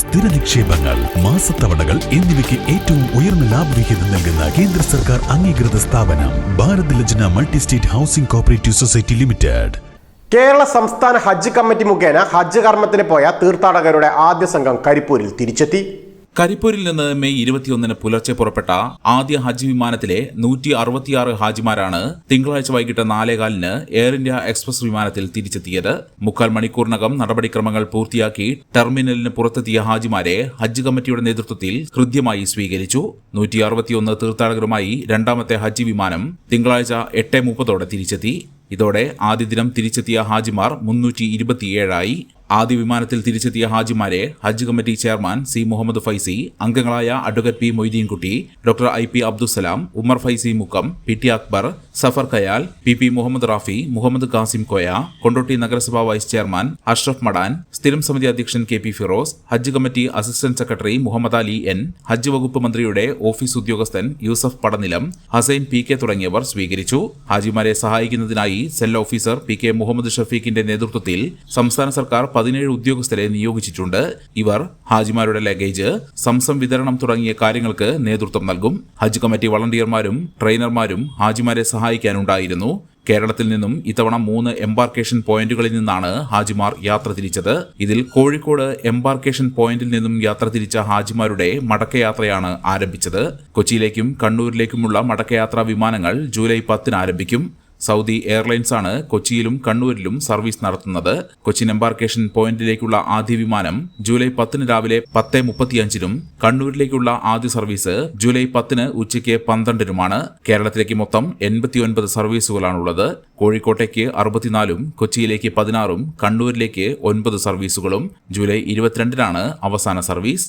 സ്ഥിര നിക്ഷേപങ്ങൾ മാസത്തവണകൾ എന്നിവയ്ക്ക് ഏറ്റവും ഉയർന്ന ലാഭവിഹിതം നൽകുന്ന കേന്ദ്ര സർക്കാർ അംഗീകൃത സ്ഥാപനം Bharat Lajna multi state housing cooperative society limited. Kerala സംസ്ഥാന ഹജ്ജ് കമ്മിറ്റി മുഖേന ഹജ്ജ് കർമ്മത്തിന് പോയ തീർത്ഥാടകരുടെ ആദ്യ സംഘം കരിപ്പൂരിൽ തിരിച്ചെത്തി. കരിപ്പൂരിൽ നിന്ന് മെയ് ഇരുപത്തിയൊന്നിന് പുലർച്ചെ പുറപ്പെട്ട ആദ്യ ഹജ്ജ് വിമാനത്തിലെ നൂറ്റി അറുപത്തിയാറ് ഹാജിമാരാണ് തിങ്കളാഴ്ച വൈകിട്ട് നാലേകാലിന് എയർ ഇന്ത്യ എക്സ്പ്രസ് വിമാനത്തിൽ തിരിച്ചെത്തിയത്. മുക്കാൽ മണിക്കൂറിനകം നടപടിക്രമങ്ങൾ പൂർത്തിയാക്കി ടെർമിനലിന് പുറത്തെത്തിയ ഹാജിമാരെ ഹജ്ജ് കമ്മിറ്റിയുടെ നേതൃത്വത്തിൽ ഹൃദ്യമായി സ്വീകരിച്ചു. നൂറ്റി അറുപത്തിയൊന്ന് തീർത്ഥാടകരുമായി രണ്ടാമത്തെ ഹജ്ജ് വിമാനം തിങ്കളാഴ്ച എട്ട് മുപ്പതോടെ തിരിച്ചെത്തി. ഇതോടെ ആദ്യ ദിനം തിരിച്ചെത്തിയ ഹാജിമാർ മുന്നൂറ്റി ഇരുപത്തിയേഴായി. ആദ്യ വിമാനത്തിൽ തിരിച്ചെത്തിയ ഹാജിമാരെ Hajj committee chairman C Muhammad Faizy അംഗങ്ങളായ advocate P Moideenkutty doctor I P Abdussalam Umar Faizy Mukkam P T Akbar Safar Kayal P P Muhammad Rafi Muhammad Kasim Koya Kondotty നഗരസഭാ വൈസ് ചെയർമാൻ അഷ്റഫ് മടാൻ സ്ഥിരം സമിതി അധ്യക്ഷൻ K P Firoz Hajj committee assistant secretary Muhammad Ali N Hajj വകുപ്പ് മന്ത്രിയുടെ office ഉദ്യോഗസ്ഥൻ Yusuf Padanilam Hussain P K തുടങ്ങിയവർ സ്വീകരിച്ചു. ഹാജിമാരെ സഹായിക്കുന്നതിനായി cell officer P K Muhammad ഷഫീഖിന്റെ നേതൃത്വത്തിൽ സംസ്ഥാന സർക്കാർ പതിനേഴ് ഉദ്യോഗസ്ഥരെ നിയോഗിച്ചിട്ടുണ്ട്. ഇവർ ഹാജിമാരുടെ ലഗേജ് സംസം വിതരണം തുടങ്ങിയ കാര്യങ്ങൾക്ക് നേതൃത്വം നൽകും. ഹജ്ജ് കമ്മിറ്റി വളണ്ടിയർമാരും ട്രെയിനർമാരും ഹാജിമാരെ സഹായിക്കാനുണ്ടായിരുന്നു. കേരളത്തിൽ നിന്നും ഇത്തവണ മൂന്ന് എംബാർക്കേഷൻ പോയിന്റുകളിൽ നിന്നാണ് ഹാജിമാർ യാത്ര തിരിച്ചത്. ഇതിൽ കോഴിക്കോട് എംബാർക്കേഷൻ പോയിന്റിൽ നിന്നും യാത്ര തിരിച്ച ഹാജിമാരുടെ മടക്കയാത്രയാണ് ആരംഭിച്ചത്. കൊച്ചിയിലേക്കും കണ്ണൂരിലേക്കുമുള്ള മടക്കയാത്രാ വിമാനങ്ങൾ ജൂലൈ പത്തിന് ആരംഭിക്കും. സൗദി എയർലൈൻസ് ആണ് കൊച്ചിയിലും കണ്ണൂരിലും സർവീസ് നടത്തുന്നത്. കൊച്ചി എംബാർക്കേഷൻ പോയിന്റിലേക്കുള്ള ആദ്യ വിമാനം ജൂലൈ പത്തിന് രാവിലെ പത്ത് മുപ്പത്തിയഞ്ചിനും കണ്ണൂരിലേക്കുള്ള ആദ്യ സർവീസ് ജൂലൈ പത്തിന് ഉച്ചയ്ക്ക് പന്ത്രണ്ടിനുമാണ്. കേരളത്തിലേക്ക് മൊത്തം എൺപത്തിയൊൻപത് സർവീസുകളാണുള്ളത്. കോഴിക്കോട്ടേക്ക് അറുപത്തിനാലും കൊച്ചിയിലേക്ക് പതിനാറും കണ്ണൂരിലേക്ക് ഒൻപത് സർവീസുകളും ജൂലൈ ഇരുപത്തിരണ്ടിനാണ് അവസാന സർവീസ്.